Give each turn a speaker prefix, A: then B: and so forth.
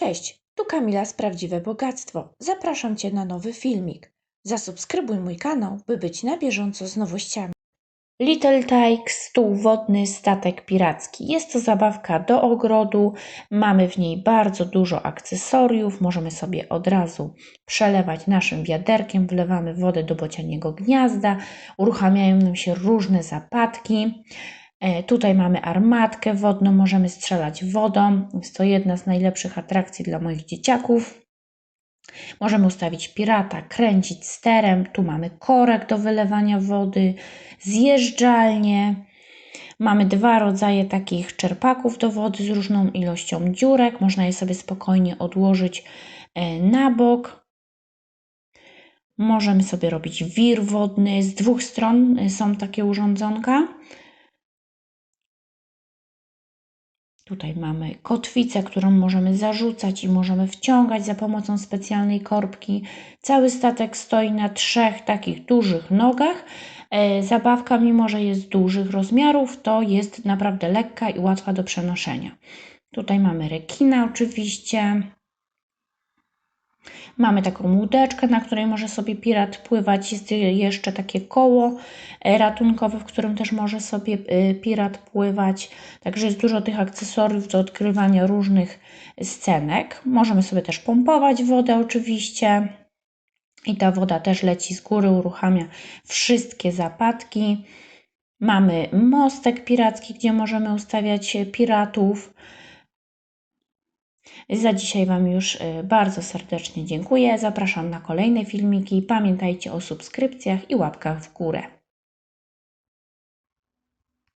A: Cześć, tu Kamila z Prawdziwe Bogactwo. Zapraszam Cię na nowy filmik. Zasubskrybuj mój kanał, by być na bieżąco z nowościami. Little Tyke, stół wodny, statek piracki. Jest to zabawka do ogrodu. Mamy w niej bardzo dużo akcesoriów. Możemy sobie od razu przelewać naszym wiaderkiem. Wlewamy wodę do bocianiego gniazda. Uruchamiają nam się różne zapadki. E, Tutaj mamy armatkę wodną, możemy strzelać wodą. Jest to jedna z najlepszych atrakcji dla moich dzieciaków. Możemy ustawić pirata, kręcić sterem. Tu mamy korek do wylewania wody, zjeżdżalnię. Mamy dwa rodzaje takich czerpaków do wody z różną ilością dziurek. Można je sobie spokojnie odłożyć e, na bok. Możemy sobie robić wir wodny. Z dwóch stron e, są takie urządzonka. Tutaj mamy kotwicę, którą możemy zarzucać i możemy wciągać za pomocą specjalnej korbki. Cały statek stoi na trzech takich dużych nogach. E, Zabawka, mimo że jest dużych rozmiarów, to jest naprawdę lekka i łatwa do przenoszenia. Tutaj mamy rekina oczywiście. Mamy taką łódeczkę, na której może sobie pirat pływać. Jest jeszcze takie koło e, ratunkowe, w którym też może sobie e, pirat pływać. Także jest dużo tych akcesoriów do odkrywania różnych scenek. Możemy sobie też pompować wodę oczywiście. I ta woda też leci z góry, uruchamia wszystkie zapadki. Mamy mostek piracki, gdzie możemy ustawiać piratów. Za dzisiaj Wam już y, bardzo serdecznie dziękuję. Zapraszam na kolejne filmiki. Pamiętajcie o subskrypcjach i łapkach w górę.